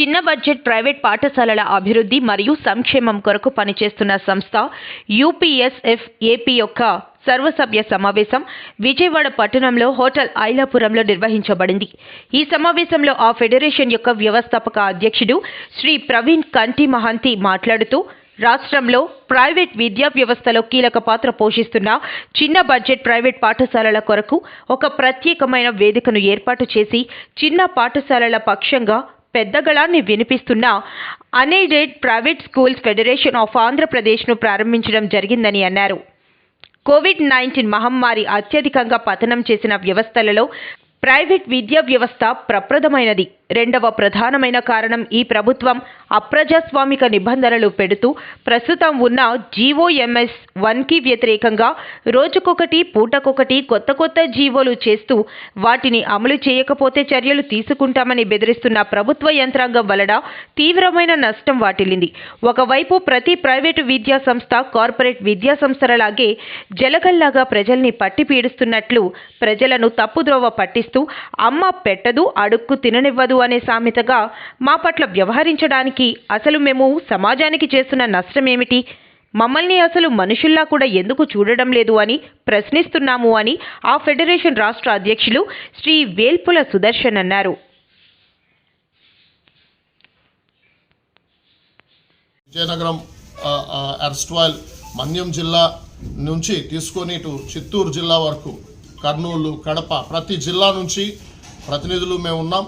చిన్న budget private పాఠశాలల అభివృద్ధి మరియు సంక్షేమం కొరకు పనిచేస్తున్న సంస్థ యూపీఎస్ఎఫ్ ఏపీ యొక్క సర్వసభ్య సమావేశం విజయవాడ పట్టణంలో హోటల్ ఐలాపురంలో నిర్వహించబడింది. ఈ సమావేశంలో ఆ ఫెడరేషన్ యొక్క వ్యవస్థాపక అధ్యక్షుడు శ్రీ ప్రవీణ్ కంటి మహంతి మాట్లాడుతూ రాష్ట్రంలో ప్రైవేట్ విద్యా వ్యవస్థలో కీలక పాత్ర పోషిస్తున్న చిన్న బడ్జెట్ ప్రైవేట్ పాఠశాలల కొరకు ఒక ప్రత్యేకమైన వేదికను ఏర్పాటు చేసి చిన్న పాఠశాలల పక్షంగా పెద్ద గళాన్ని వినిపిస్తున్న unaided private schools federation of ఆంధ్రప్రదేశ్ను ప్రారంభించడం జరిగిందని అన్నారు. కోవిడ్ నైన్టీన్ మహమ్మారి అత్యధికంగా పతనం చేసిన వ్యవస్థలలో ప్రైవేట్ విద్యా వ్యవస్థ ప్రప్రదమైనది రెండవ ప్రధానమైన కారణం ఈ ప్రభుత్వం అప్రజాస్వామిక నిబంధనలు పెడుతూ ప్రస్తుతం ఉన్న జీవోఎంఎస్ వన్కి వ్యతిరేకంగా రోజుకొకటి పూటకొకటి కొత్త కొత్త జీవోలు చేస్తూ వాటిని అమలు చేయకపోతే చర్యలు తీసుకుంటామని బెదిరిస్తున్న ప్రభుత్వ యంత్రాంగం వలన తీవ్రమైన నష్టం వాటిల్లింది. ఒకవైపు ప్రతి ప్రైవేటు విద్యా సంస్థ కార్పొరేట్ విద్యా సంస్థలలాగే జలగల్లాగా ప్రజల్ని పట్టి పీడిస్తున్నట్లు ప్రజలను తప్పుద్రోవ పట్టిస్తూ అమ్మ పెట్టదు అడుక్కు తిననివ్వదు అనే సామెతగా మా పట్ల వ్యవహరించడానికి అసలు మేము సమాజానికి చేస్తున్న నష్టమేమిటి? మమ్మల్ని అసలు మనుషుల్లా కూడా ఎందుకు చూడడం లేదు అని ప్రశ్నిస్తున్నాము అని ఆ ఫెడరేషన్ రాష్ట్ర అధ్యక్షులు శ్రీ వేల్పుల సుదర్శన్ అన్నారు. విజయనగరం అర్స్ట్వాల్ మన్యం జిల్లా నుంచి తీసుకొని ఇటు చిత్తూరు జిల్లా వరకు కర్నూలు కడప ప్రతి జిల్లా నుంచి ప్రతినిధులు మేము ఉన్నాం.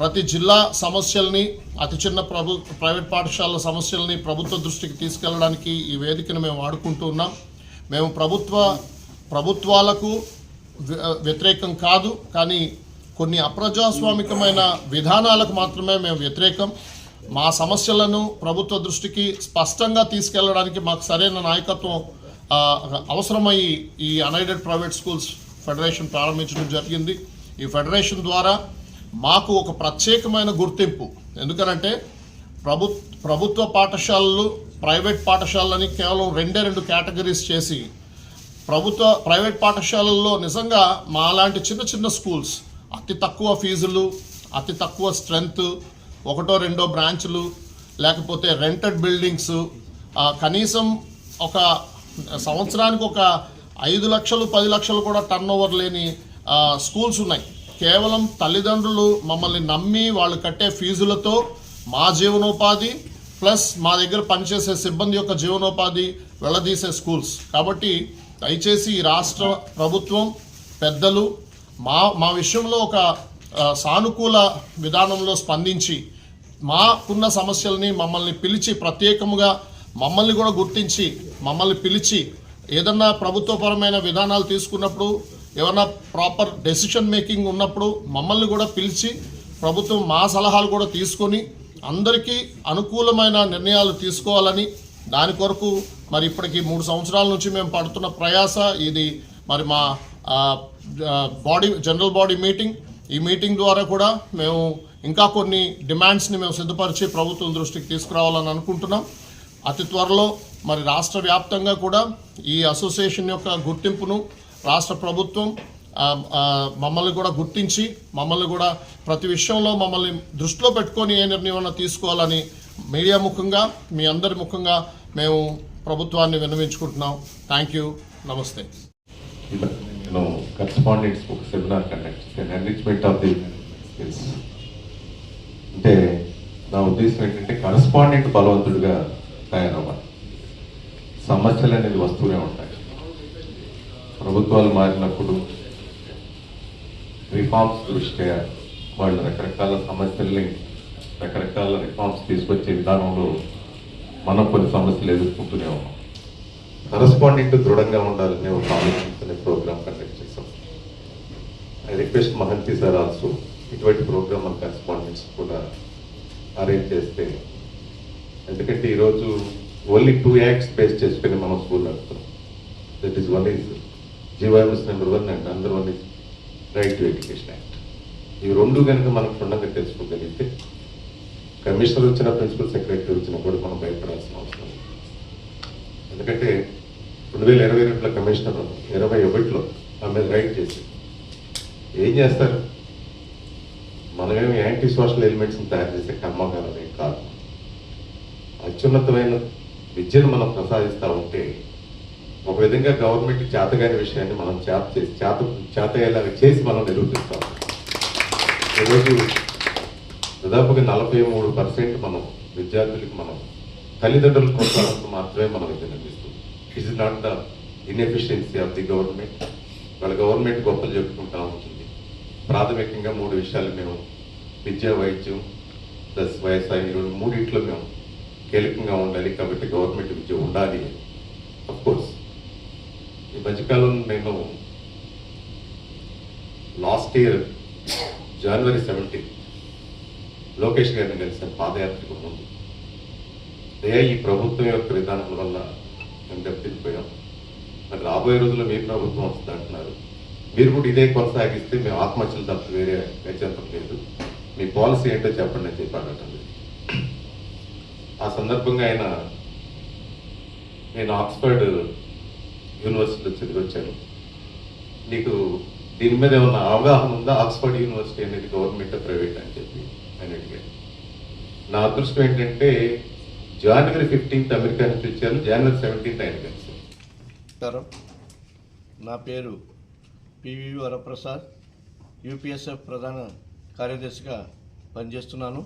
ప్రతి జిల్లా సమస్యల్ని అతి చిన్న ప్రభు ప్రైవేట్ పాఠశాలల సమస్యల్ని ప్రభుత్వ దృష్టికి తీసుకెళ్ళడానికి ఈ వేదికను మేము వాడుకుంటూ ఉన్నాం. మేము ప్రభుత్వ ప్రభుత్వాలకు వ్యతిరేకం కాదు కానీ కొన్ని అప్రజాస్వామికమైన విధానాలకు మాత్రమే మేము వ్యతిరేకం. మా సమస్యలను ప్రభుత్వ దృష్టికి స్పష్టంగా తీసుకెళ్ళడానికి మాకు సరైన నాయకత్వం అవసరమై ఈ అన్ఎయిడెడ్ ప్రైవేట్ స్కూల్స్ ఫెడరేషన్ ప్రారంభించడం జరిగింది. ఈ ఫెడరేషన్ ద్వారా మాకు ఒక ప్రత్యేకమైన గుర్తింపు. ఎందుకనంటే ప్రభు ప్రభుత్వ పాఠశాలలు ప్రైవేట్ పాఠశాలని కేవలం రెండే రెండు కేటగిరీస్ చేసి ప్రభుత్వ ప్రైవేట్ పాఠశాలల్లో నిజంగా మా లాంటి చిన్న చిన్న స్కూల్స్ అతి తక్కువ ఫీజులు అతి తక్కువ స్ట్రెంగ్త్ ఒకటో రెండో బ్రాంచ్లు లేకపోతే రెంటెడ్ బిల్డింగ్స్ కనీసం ఒక సంవత్సరానికి ఒక ఐదు లక్షలు పది లక్షలు కూడా టర్న్ ఓవర్ లేని స్కూల్స్ ఉన్నాయి. కేవలం తల్లిదండ్రులు మమ్మల్ని నమ్మి వాళ్ళు కట్టే ఫీజులతో మా జీవనోపాధి ప్లస్ మా దగ్గర పనిచేసే సిబ్బంది యొక్క జీవనోపాధి వెళ్ళదీసే స్కూల్స్ కాబట్టి దయచేసి ఈ రాష్ట్ర ప్రభుత్వం పెద్దలు మా మా విషయంలో ఒక సానుకూల విధానంలో స్పందించి మాకున్న సమస్యల్ని మమ్మల్ని పిలిచి ప్రత్యేకముగా మమ్మల్ని కూడా గుర్తించి మమ్మల్ని పిలిచి ఏదన్నా ప్రభుత్వపరమైన విధానాలు తీసుకున్నప్పుడు ఏమన్నా ప్రాపర్ డెసిషన్ మేకింగ్ ఉన్నప్పుడు మమ్మల్ని కూడా పిలిచి ప్రభుత్వం మా సలహాలు కూడా తీసుకొని అందరికీ అనుకూలమైన నిర్ణయాలు తీసుకోవాలని దాని కొరకు మరి ఇప్పటికి మూడు సంవత్సరాల నుంచి మేము పడుతున్న ప్రయాస. ఇది మరి మా బాడీ జనరల్ బాడీ మీటింగ్. ఈ మీటింగ్ ద్వారా కూడా మేము ఇంకా కొన్ని డిమాండ్స్ని మేము సిద్ధపరిచి ప్రభుత్వం దృష్టికి తీసుకురావాలని అనుకుంటున్నాం. అతి త్వరలో మరి రాష్ట్ర వ్యాప్తంగా కూడా ఈ అసోసియేషన్ యొక్క గుర్తింపును రాష్ట్ర ప్రభుత్వం మమ్మల్ని కూడా గుర్తించి మమ్మల్ని కూడా ప్రతి విషయంలో మమ్మల్ని దృష్టిలో పెట్టుకొని ఏ నిర్ణయం తీసుకోవాలని మీడియా ముఖంగా మీ అందరి ముఖంగా మేము ప్రభుత్వాన్ని విన్నవించుకుంటున్నాం. థ్యాంక్ యూ నమస్తే నేను కరస్పాండెంట్స్ ఒక సెమినార్ కండక్ట్ చేశాను ఎన్రిచ్మెంట్ ఆఫ్ ది స్కిల్స్ అంటే నా ఉద్దేశం ఏంటంటే కరస్పాండెంట్ బలవంతుడిగా తయారవ్వాలి. సమస్యలు అనేది వస్తూనే ఉంటాయి. ప్రభుత్వాలు మారినప్పుడు రిఫార్మ్స్ దృష్ట్యా వాళ్ళు రకరకాల సమస్యల్ని రకరకాల రిఫార్మ్స్ తీసుకొచ్చే విధానంలో మనం కొన్ని సమస్యలు ఎదుర్కొంటూనే ఉన్నాం. కరస్పాండెంట్ దృఢంగా ఉండాలనే ఒక ఆలోచించిన ప్రోగ్రామ్ కండక్ట్ చేశాం. I request Mahanti sir also ఇటువంటి ప్రోగ్రామ్ మన కరస్పాండెంట్స్ కూడా అరేంజ్ చేస్తే ఎందుకంటే ఈరోజు ఓన్లీ టూ యాక్ట్స్ బేస్ చేసుకుని మనం school నడుపుతున్నాం that is one is G O M S number one and other one is right to education act ఈ రెండు కనుక మనం క్షుణ్ణంగా తెలుసుకోగలిగితే కమిషనర్ వచ్చిన ప్రిన్సిపల్ సెక్రటరీ వచ్చినా కూడా మనం భయపడాల్సిన అవసరం ఎందుకంటే రెండు వేల ఇరవై రెండులో కమిషనర్ ఇరవై ఒకటిలో ఆమె రైట్ చేసి ఏం చేస్తారు? మనమేమి యాంటీ సోషల్ ఎలిమెంట్స్ని తయారు చేసే కర్మాగారం కాదు. అత్యున్నతమైన విద్యను మనం ప్రసాదిస్తూ ఉంటే ఒక విధంగా గవర్నమెంట్ చేతగాని విషయాన్ని మనం చేత చేసి చేత చేతయ్యేలాగా చేసి మనం నిరూపిస్తాం. ఈరోజు దాదాపుగా నలభై మూడు పర్సెంట్ మనం విద్యార్థులకు మనం తల్లిదండ్రుల ప్రోత్సాహంతో మాత్రమే మనం ఇది నిర్మిస్తుంది it is not the inefficiency of the government వాళ్ళ గవర్నమెంట్ గొప్పలు చెప్పుకుంటా ఉంటుంది. ప్రాథమికంగా మూడు విషయాలు మేము విద్యా వైద్యం ప్లస్ వయసాయి ఈ మేము కీలకంగా ఉండాలి కాబట్టి గవర్నమెంట్ విద్య ఉండాలి. అఫ్ కోర్స్ ఈ మధ్యకాలం నేను last year January seventeen Lokesh గారిని కలిసిన పాదయాత్రకు ముందు అయ్యా ఈ ప్రభుత్వం యొక్క విధానం వల్ల మేము దెబ్బతిపోయాం మరి రాబోయే రోజుల్లో మీ ప్రభుత్వం వస్తుంది అంటున్నారు. మీరు కూడా ఇదే కొనసాగిస్తే మేము ఆత్మహత్యలు తప్ప వేరే గచ్చంతం లేదు. మీ పాలసీ ఏంటో చెప్పండి అని చెప్పి లేదు. ఆ సందర్భంగా ఆయన నేను ఆక్స్ఫర్డ్ యూనివర్సిటీలో చదివి వచ్చాను నీకు దీని మీద ఏమన్నా అవగాహన ఉందా? ఆక్స్ఫర్డ్ యూనివర్సిటీ అనేది గవర్నమెంట్ ప్రైవేట్ అని చెప్పి ఆయన అడిగాడు నా అదృష్టం ఏంటంటే జనవరి ఫిఫ్టీన్త్ అమెరికా నుంచి వచ్చాను జనవరి సెవెంటీన్త్ ఆయన కలిసారు నా పేరు పివి వరప్రసాద్ యూపీఎస్ఎఫ్ ప్రధాన కార్యదర్శిగా పనిచేస్తున్నాను.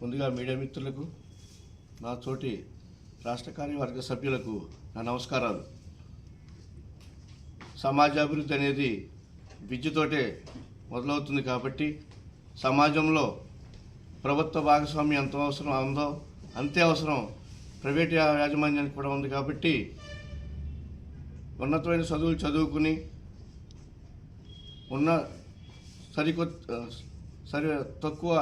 ముందుగా మీడియా మిత్రులకు నా తోటి రాష్ట్ర కార్యవర్గ సభ్యులకు నా నమస్కారాలు. సమాజాభివృద్ధి అనేది విద్యతోటే మొదలవుతుంది కాబట్టి సమాజంలో ప్రభుత్వ భాగస్వామ్యం ఎంత అవసరం ఉందో అంతే అవసరం ప్రైవేట్ యాజమాన్యానికి కూడా ఉంది కాబట్టి ఉన్నతమైన చదువులు చదువుకుని ఉన్న సరికొత్త సరి తక్కువ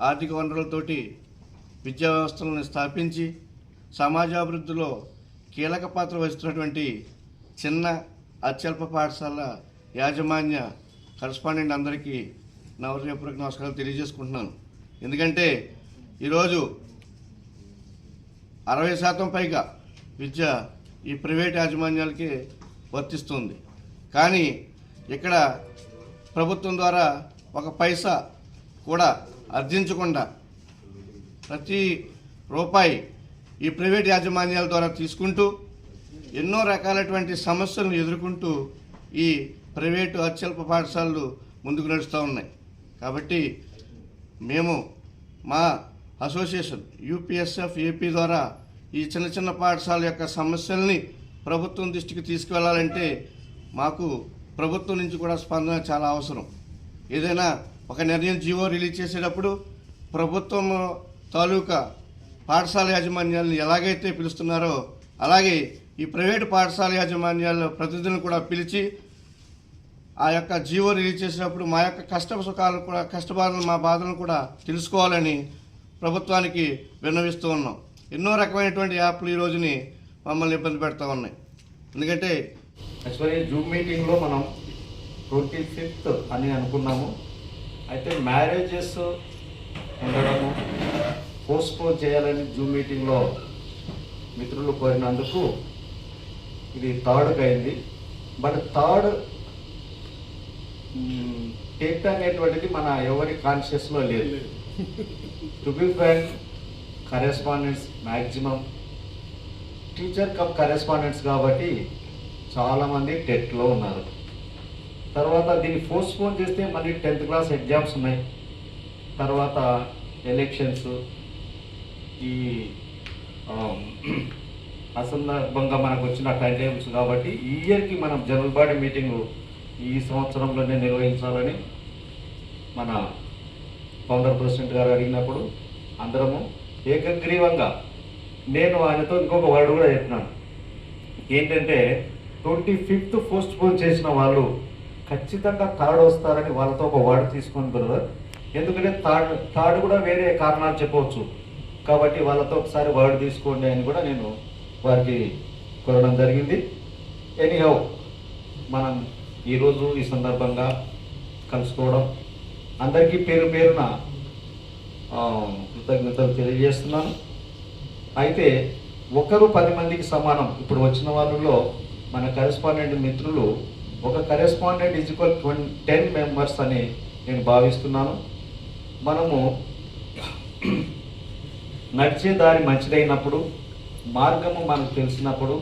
ఆర్థిక వనరులతోటి విద్యా వ్యవస్థలను స్థాపించి సమాజాభివృద్ధిలో కీలక పాత్ర వహిస్తున్నటువంటి చిన్న అత్యల్ప పాఠశాల యాజమాన్య కరస్పాండెంట్ అందరికీ నా హృదయపూర్వక నమస్కారాలు తెలియజేసుకుంటున్నాను. ఎందుకంటే ఈరోజు అరవై శాతం పైగా విద్య ఈ ప్రైవేట్ యాజమాన్యాలకి వర్తిస్తుంది. కానీ ఇక్కడ ప్రభుత్వం ద్వారా ఒక పైసా కూడా అర్జించకుండా ప్రతి రూపాయి ఈ ప్రైవేట్ యాజమాన్యాల ద్వారా తీసుకుంటూ ఎన్నో రకాలైనటువంటి సమస్యలను ఎదుర్కొంటూ ఈ ప్రైవేటు అత్యల్ప పాఠశాలలు ముందుకు నడుస్తూ ఉన్నాయి. కాబట్టి మేము మా అసోసియేషన్ యూపీఎస్ఎఫ్ ఏపీ ద్వారా ఈ చిన్న చిన్న పాఠశాల యొక్క సమస్యల్ని ప్రభుత్వం దృష్టికి తీసుకువెళ్ళాలంటే మాకు ప్రభుత్వం నుంచి కూడా స్పందన చాలా అవసరం. ఏదైనా ఒక నిర్ణయం జీవో రిలీజ్ చేసేటప్పుడు ప్రభుత్వం తాలూకా పాఠశాల యాజమాన్యాలను ఎలాగైతే పిలుస్తున్నారో అలాగే ఈ ప్రైవేటు పాఠశాల యాజమాన్యాల ప్రతినిధులను కూడా పిలిచి ఆ యొక్క జీవో రిలీజ్ చేసినప్పుడు మా యొక్క కష్ట సుఖాలను కూడా కష్టబాధలు మా బాధలను కూడా తెలుసుకోవాలని ప్రభుత్వానికి విన్నవిస్తూ ఉన్నాం. ఎన్నో రకమైనటువంటి యాప్లు ఈ రోజుని మమ్మల్ని ఇబ్బంది పెడతా ఉన్నాయి. ఎందుకంటే యాక్చువల్లీ జూమ్ మీటింగ్లో మనం ట్వంటీ ఫిఫ్త్ అని అనుకున్నాము. అయితే మ్యారేజెస్ ఉండడము పోస్ట్పోన్ చేయాలని జూమ్ మీటింగ్లో మిత్రులు కోరినందుకు ఇది థర్డ్కి అయింది. బట్ థర్డ్ టెట్ అనేటువంటిది మన ఎవరి కాన్షియస్లో లేదు. To be friend correspondents maximum teacher cup correspondents కాబట్టి చాలామంది టెట్లో ఉన్నారు. తర్వాత దీన్ని పోస్ట్పోన్ చేస్తే మళ్ళీ టెన్త్ క్లాస్ ఎగ్జామ్స్ ఉన్నాయి. తర్వాత ఎలక్షన్స్. ఈ అసందర్భంగా మనకు వచ్చిన టైం టేబుల్స్ కాబట్టి ఈ ఇయర్కి మనం జనరల్ బాడీ మీటింగ్ ఈ సంవత్సరంలోనే నిర్వహించాలని మన ఫౌండర్ ప్రెసిడెంట్ గారు అడిగినప్పుడు అందరము ఏకగ్రీవంగా నేను ఆయనతో ఇంకొక వర్డ్ కూడా చెప్పినాను. ఏంటంటే ట్వంటీ ఫిఫ్త్ పోస్ట్ పోన్ చేసిన వాళ్ళు ఖచ్చితంగా థర్డ్ వస్తారని వాళ్ళతో ఒక వర్డ్ తీసుకొని బ్రదర్. ఎందుకంటే థర్డ్ థర్డ్ కూడా వేరే కారణాలు చెప్పవచ్చు. కాబట్టి వాళ్ళతో ఒకసారి వర్డ్ తీసుకోండి అని కూడా నేను వారికి కోరడం జరిగింది. ఎనీహౌ మనం ఈరోజు ఈ సందర్భంగా కలుసుకోవడం అందరికీ పేరు పేరున కృతజ్ఞతలు తెలియజేస్తున్నాను. అయితే ఒకరు పది మందికి సమానం. ఇప్పుడు వచ్చిన వాళ్ళలో మన కరెస్పాండెంట్ మిత్రులు ఒక correspondent is equal twenty ten members అని నేను భావిస్తున్నాను. మనము నడిచే దారి మంచిదైనప్పుడు మార్గము మనకు తెలిసినప్పుడు